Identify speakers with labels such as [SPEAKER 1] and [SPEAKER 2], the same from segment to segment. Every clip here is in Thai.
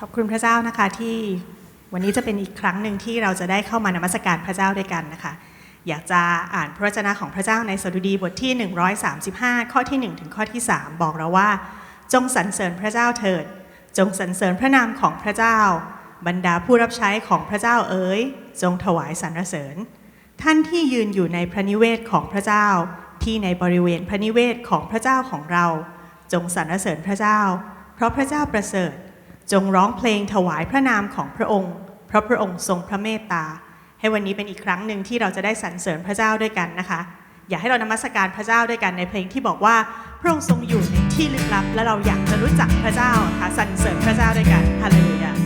[SPEAKER 1] ขอบคุณพระเจ้านะคะที่วันนี้จะเป็นอีกครั้งหนึ่งที่เราจะได้เข้ามานมัสการพระเจ้าด้วยกันนะคะ อยากจะอ่านพระวจนะของพระเจ้าในสดุดีบทที่ 135 ข้อที่ 1 ถึงข้อที่ 3 บอกเราว่า จงสรรเสริญพระเจ้าเถิด จงสรรเสริญพระนามของพระเจ้า บรรดาผู้รับใช้ของพระเจ้าเอ๋ยจงถวายสรรเสริญ ท่านที่ยืนอยู่ในพระนิเวศของพระเจ้า ที่ในบริเวณพระนิเวศของพระเจ้าของเรา จงสรรเสริญพระเจ้า เพราะพระเจ้าประเสริฐ จงร้องเพลงถวายพระนามของพระองค์ เพราะพระองค์ทรงพระเมตตา ให้วันนี้เป็นอีกครั้งหนึ่งที่เราจะได้สรรเสริญพระเจ้าด้วยกันนะคะ อยากให้เรานมัสการพระเจ้าด้วยกันในเพลงที่บอกว่าพระองค์ทรงอยู่ในที่ลึกลับ และเราอยากจะรู้จักพระเจ้าค่ะสรรเสริญพระเจ้าด้วยกันฮาเลลูยา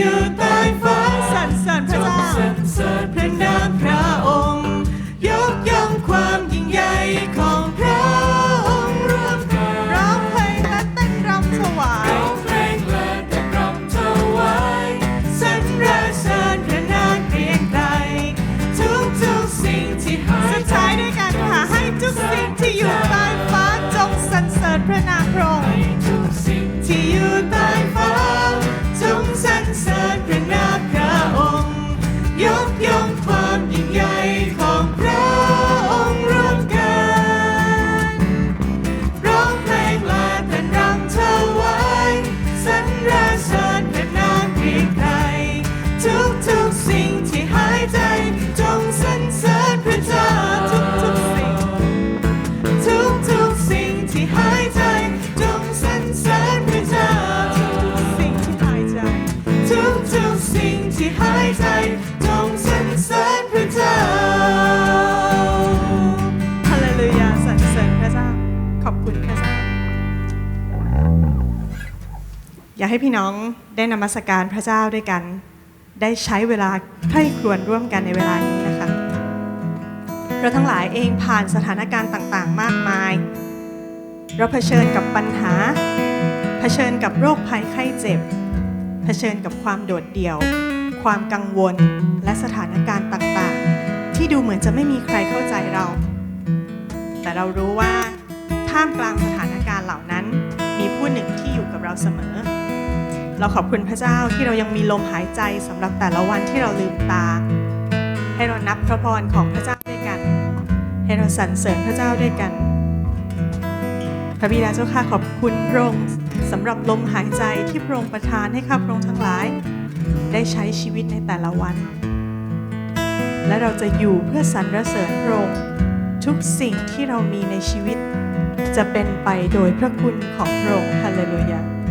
[SPEAKER 2] อ อยากให้พี่น้องได้นมัส
[SPEAKER 1] การ
[SPEAKER 2] พระ
[SPEAKER 1] เจ้า
[SPEAKER 2] ด้วยกัน ได้ใช้เวลาใคร่ครวญร่วมกันในเวลานี้นะคะเราทั้งหลายเองผ่านสถานการณ์ต่างๆ มากมาย เราเผชิญกับปัญหา เผชิญกับโรคภัยไข้เจ็บ เผชิญกับความโดดเดี่ยว ความกังวล และสถานการณ์ต่างๆ ที่ดูเหมือนจะไม่มีใครเข้าใจเรา แต่เรารู้ว่าท่ามกลางสถานการณ์เหล่านั้น มีผู้หนึ่งที่อยู่กับเราเสมอ เราขอบคุณพระเจ้าที่เรายังมีลมหายใจสำหรับแต่ละวันที่เราลืมตา ให้เรานับพระพรของพระเจ้าด้วยกัน ให้เราสรรเสริญพระเจ้าด้วยกัน พระบิดาเจ้าข้าขอบคุณพระองค์สำหรับลมหายใจที่พระองค์ประทานให้ข้าพระองค์ทั้งหลาย ได้ใช้ชีวิตในแต่ละวัน และเราจะอยู่เพื่อสรรเสริญพระองค์ทุกสิ่งที่เรามีในชีวิต จะเป็นไปโดยพระคุณของพระองค์ฮาเลลูยา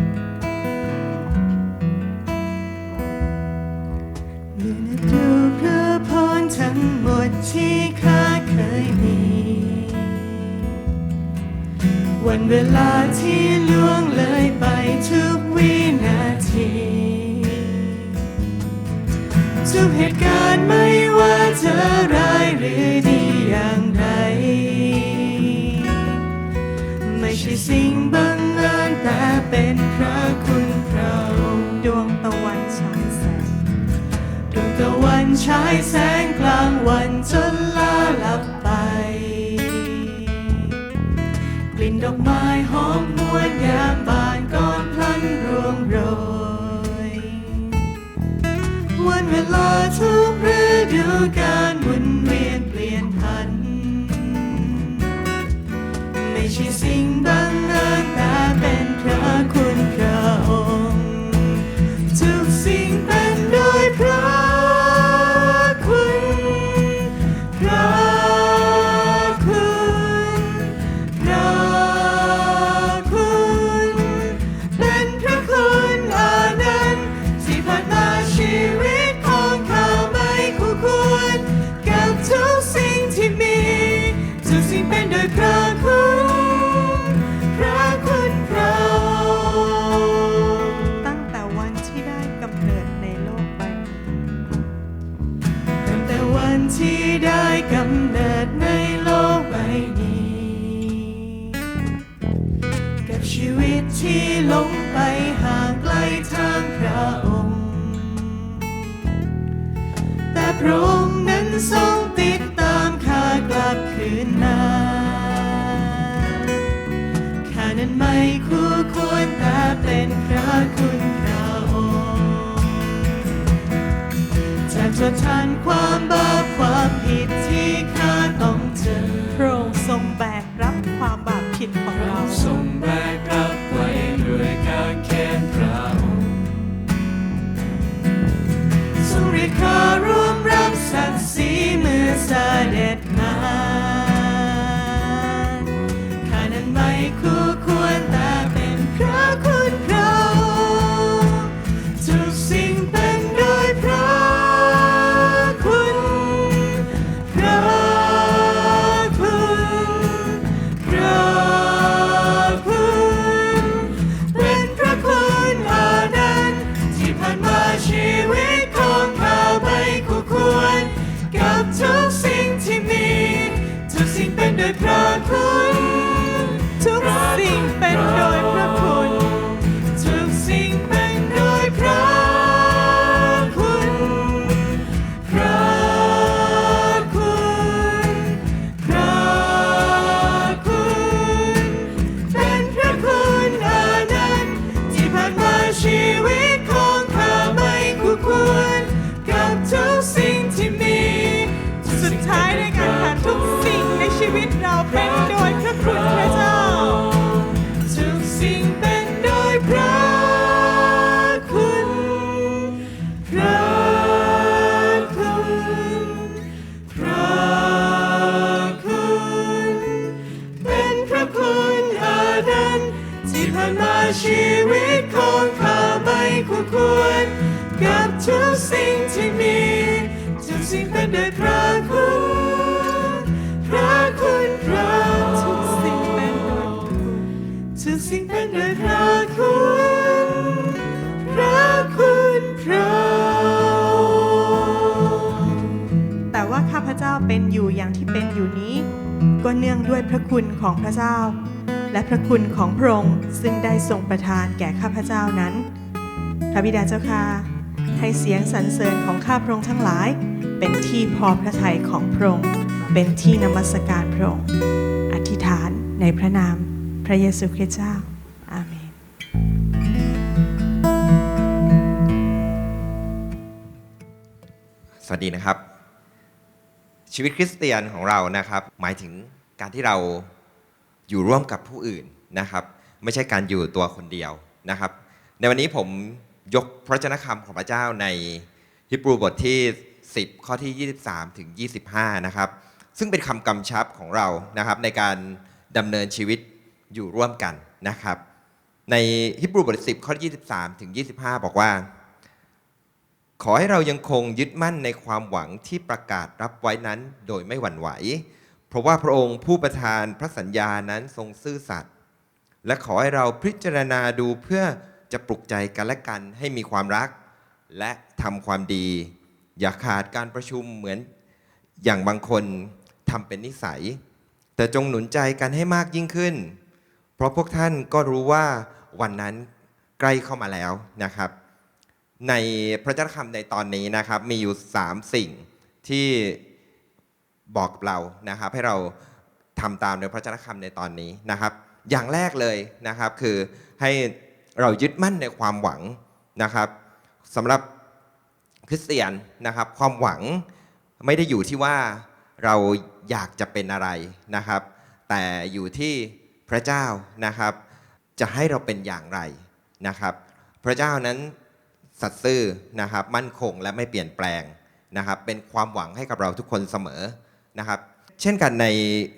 [SPEAKER 2] เว
[SPEAKER 1] ลาที่ล่วงเลยไปทุกวินาที ทุกเหตุการณ์ไม่ว่าจะร้ายหรือดีอย่างไร ไม่ใช่สิ่งบังเอิญแต่เป็นพระคุณพระองค์
[SPEAKER 2] ดวงตะวันฉายแสง
[SPEAKER 1] ดวงตะวันฉายแสงกลางวันจนลาลับ วนยามบานก่อนพลันรวงโรยวันเวลาทุกฤดูกาลหมุนเวียนเปลี่ยนพัน ไม่ใช่สิ่งบังเอิญแต่เป็นพระคุณพระองค์ ชีวิตที่หลงไปห่างไกลทางพระองค์ แต่พระองค์นั้นทรงติดตามข้ากลับคืนมาข้านั้นไม่คู่ควรแต่เป็นพระคุณพระองค์จะทดแทนความบาปความผิดที่ข้าต้องเจอ
[SPEAKER 2] พระองค์ คิดของเรา
[SPEAKER 1] ที่มีทุกสิ่งเป็นโดยพระคุณ พระคุณพระ
[SPEAKER 2] ทุกสิ่งเป็นดยพระคุณทุกสิ่งเป็นโดยพระคุณ พระคุณพระ
[SPEAKER 1] แต่ว่าข้าพเจ้าเป็นอยู่อย่างที่เป็นอยู่นี้ ก็เนื่องด้วยพระคุณของพระเจ้า และพระคุณของพระองค์ซึ่งได้ทรงประทานแก่ข้าพเจ้านั้นพระบิดาเจ้าค่ะ ให้เสียงสรรเสริญของข้าพระองค์ทั้งหลาย เป็นที่พอพระทัยของพระองค์เป็นที่นมัสการพระองค์อธิษฐานในพระนามพระเยซูคริสต์เจ้าอาเมน
[SPEAKER 3] สวัสดีนะครับ ชีวิตคริสเตียนของเรานะครับ หมายถึงการที่เราอยู่ร่วมกับผู้อื่นนะครับ ไม่ใช่การอยู่ตัวคนเดียวนะครับ ในวันนี้ผม ยกพระเจ้าคำของพระเจ้าในฮิบรูบทที่ 10 ข้อที่ 23 ถึง 25 นะครับ ซึ่งเป็นคำกำชับของเรานะครับในการดำเนินชีวิตอยู่ร่วมกันนะครับ ในฮิบรูบท10 ข้อ23 ถึง 25 บอกว่า ขอให้เรายังคงยึดมั่นในความหวังที่ประกาศรับไว้นั้นโดยไม่หวั่นไหว เพราะว่าพระองค์ผู้ประทานพระสัญญานั้นทรงซื่อสัตย์และขอให้เราพิจารณาดูเพื่อ จะปลุกใจกันและกันให้มีความรัก และทำความดี อย่าขาดการประชุมเหมือนอย่างบางคนทำเป็นนิสัย แต่จงหนุนใจกันให้มากยิ่งขึ้น เพราะพวกท่านก็รู้ว่าวันนั้นใกล้เข้ามาแล้วนะครับ ในพระเจ้าคำในตอนนี้นะครับ มีอยู่ 3 สิ่งที่บอกกับเรานะครับ ให้เราทำตามในพระเจ้าคำในตอนนี้นะครับ อย่างแรกเลยนะครับคือให้ เรายึดมั่นในความหวังนะครับสำหรับคริสเตียนนะครับ ความหวังไม่ได้อยู่ที่ว่าเราอยากจะเป็นอะไรนะครับ แต่อยู่ที่พระเจ้านะครับ จะให้เราเป็นอย่างไรนะครับ พระเจ้านั้นสัตย์ซื่อนะครับมั่นคงและไม่เปลี่ยนแปลงนะครับ เป็นความหวังให้กับเราทุกคนเสมอนะครับ เช่นกันใน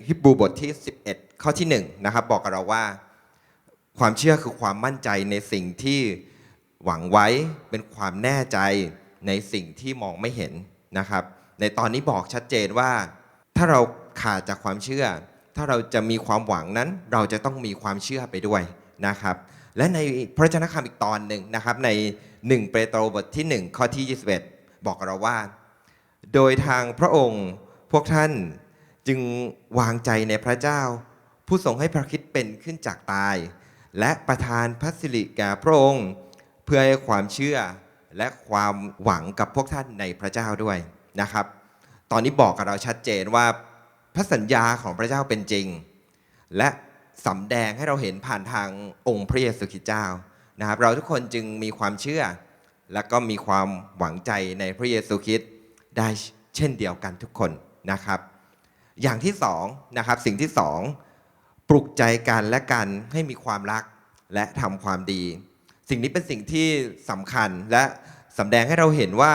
[SPEAKER 3] ฮิบรูบทที่ 11 ข้อที่1นะครับบอกกับเราว่า ความเชื่อคือความมั่นใจในสิ่งที่หวังไว้เป็นความแน่ใจในสิ่งที่มองไม่เห็นนะครับ ในตอนนี้บอกชัดเจนว่า ถ้าเราขาดจากความเชื่อ ถ้าเราจะมีความหวังนั้น เราจะต้องมีความเชื่อไปด้วยนะครับ และในพระเจ้าคำอีกตอนหนึ่งนะครับ ใน 1 เปโตรบทที่ 1 ข้อที่ 21 บอกเราว่า โดยทางพระองค์พวกท่านจึงวางใจในพระเจ้า ผู้ทรงให้พระคิดเป็นขึ้นจากตาย และประทานพระสิริแก่พระองค์เพื่อให้ความเชื่อและความหวังกับพวกท่านในพระเจ้าด้วยนะครับ ตอนนี้บอกกับเราชัดเจนว่าพระสัญญาของพระเจ้าเป็นจริง และสำแดงให้เราเห็นผ่านทางองค์พระเยซูคริสต์เจ้านะครับ เราทุกคนจึงมีความเชื่อ และก็มีความหวังใจในพระเยซูคริสต์ได้เช่นเดียวกันทุกคนนะครับ อย่างที่สองนะครับสิ่งที่สอง ปลุกใจกันและกันให้มีความรักและทำความดี สิ่งนี้เป็นสิ่งที่สำคัญและสำแดงให้เราเห็นว่า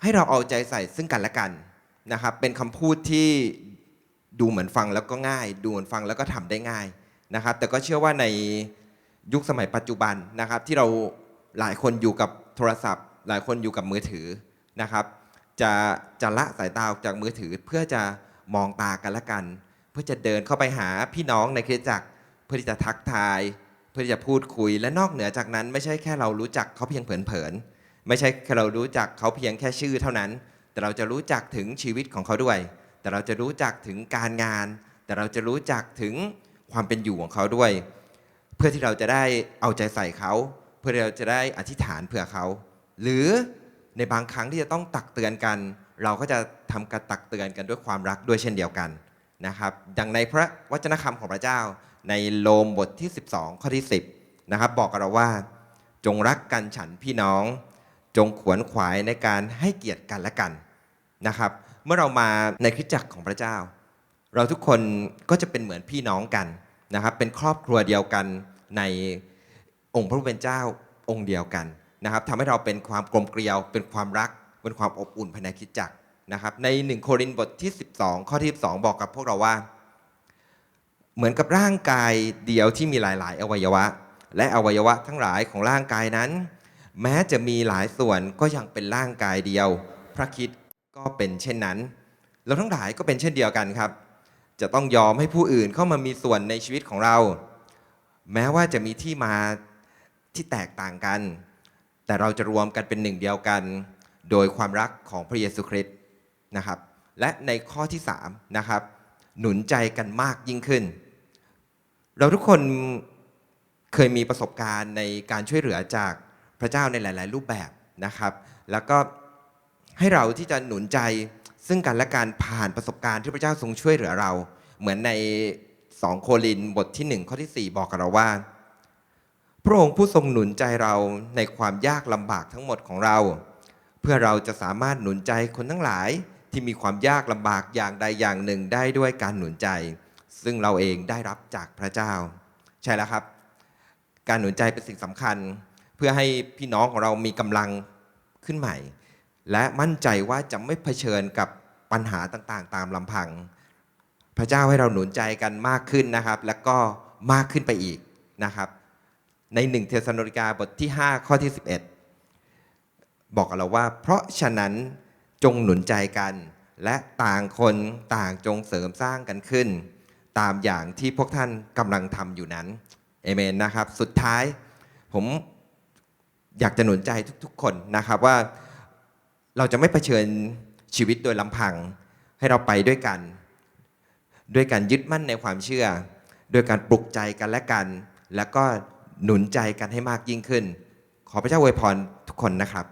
[SPEAKER 3] ให้เราเอาใจใส่ซึ่งกันและกันนะครับ เป็นคำพูดที่ดูเหมือนฟังแล้วก็ง่าย ดูเหมือนฟังแล้วก็ทำได้ง่ายนะครับ แต่ก็เชื่อว่าในยุคสมัยปัจจุบันนะครับ ที่เราหลายคนอยู่กับโทรศัพท์ หลายคนอยู่กับมือถือนะครับ จะจะละสายตาออกจากมือถือเพื่อจะมองตากันและกัน เพื่อจะเดินเข้าไปหาพี่น้องในคริสตจักร เพื่อที่จะทักทาย เพื่อที่จะพูดคุยและนอกเหนือจากนั้น ไม่ใช่แค่เรารู้จักเขาเพียงเผินๆไม่ใช่แค่เรารู้จักเขาเพียงแค่ชื่อเท่านั้น แต่เราจะรู้จักถึงชีวิตของเขาด้วย แต่เราจะรู้จักถึงการงาน แต่เราจะรู้จักถึงความเป็นอยู่ของเขาด้วย เพื่อที่เราจะได้เอาใจใส่เขา เพื่อที่เราจะได้อธิษฐานเผื่อเขา หรือในบางครั้งที่จะต้องตักเตือนกัน เราก็จะทำการตักเตือนกันด้วยความรักด้วยเช่นเดียวกัน นะครับดังในพระวจนะคำของพระเจ้า ในโลมบทที่ 12 ข้อที่ 10นะครับบอกกับเราว่า จงรักกันฉันพี่น้อง จงขวนขวายในการให้เกียรติกันและกันนะครับ เมื่อเรามาในคริสตจักรของพระเจ้า เราทุกคนก็จะเป็นเหมือนพี่น้องกันนะครับ เป็นครอบครัวเดียวกันในองค์พระผู้เป็นเจ้าองค์เดียวกันนะครับทำให้เราเป็นความกลมเกลียว เป็นความรักเป็นความอบอุ่นภายในคริสตจักร นะครับในหนึ่งโครินธ์บทที่ 12 ข้อที่ 12 บอกกับพวกเราว่า เหมือนกับร่างกายเดียวที่มีหลาย ๆ อวัยวะ และอวัยวะทั้งหลายของร่างกายนั้น แม้จะมีหลายส่วนก็ยังเป็นร่างกายเดียว พระคิดก็เป็นเช่นนั้นเราทั้งหลายก็เป็นเช่นเดียวกันครับ จะต้องยอมให้ผู้อื่นเข้ามามีส่วนในชีวิตของเรา แม้ว่าจะมีที่มาที่แตกต่างกัน แต่เราจะรวมกันเป็นหนึ่งเดียวกัน โดยความรักของพระเยซูคริสต์ นะครับ และในข้อที่3นะครับหนุนใจกันมากยิ่งขึ้น เราทุกคนเคยมีประสบการณ์ในการช่วยเหลือจากพระเจ้าในหลาย ๆ รูปแบบนะครับ แล้วก็ให้เราที่จะหนุนใจซึ่งกันและการผ่านประสบการณ์ที่พระเจ้าทรงช่วยเหลือเรา เหมือนใน2โครินบทที่ 1 ข้อที่ 4 บอกกับเราว่า พระองค์ผู้ทรงหนุนใจเราในความยากลำบากทั้งหมดของเรา เพื่อเราจะสามารถหนุนใจคนทั้งหลาย ที่มีความยากลำบากอย่างใดอย่างหนึ่งได้ด้วยการหนุนใจ ซึ่งเราเองได้รับจากพระเจ้า ใช่แล้วครับ การหนุนใจเป็นสิ่งสำคัญ เพื่อให้พี่น้องของเรามีกำลังขึ้นใหม่ และมั่นใจว่าจะไม่เผชิญกับปัญหาต่างๆ ตามลำพัง พระเจ้าให้เราหนุนใจกันมากขึ้นนะครับ แล้วก็มากขึ้นไปอีกนะครับ ในหนึ่งเทสโนนิกาบทที่ 5 ข้อที่ 11 บอกกับเราว่า เพราะฉะนั้น จงหนุนใจกัน และต่างคนต่างจงเสริมสร้างกันขึ้น ตามอย่างที่พวกท่านกำลังทำอยู่นั้นเอเมนนะครับ สุดท้ายผมอยากจะหนุนใจทุกๆ คนนะครับว่าเราจะไม่เผชิญชีวิตโดยลำพัง ให้เราไปด้วยกัน ด้วยการยึดมั่นในความเชื่อ ด้วยการปลุกใจกันและกัน แล้วก็หนุนใจกันให้มากยิ่งขึ้น ขอพระเจ้าอวยพรทุกคนนะครับ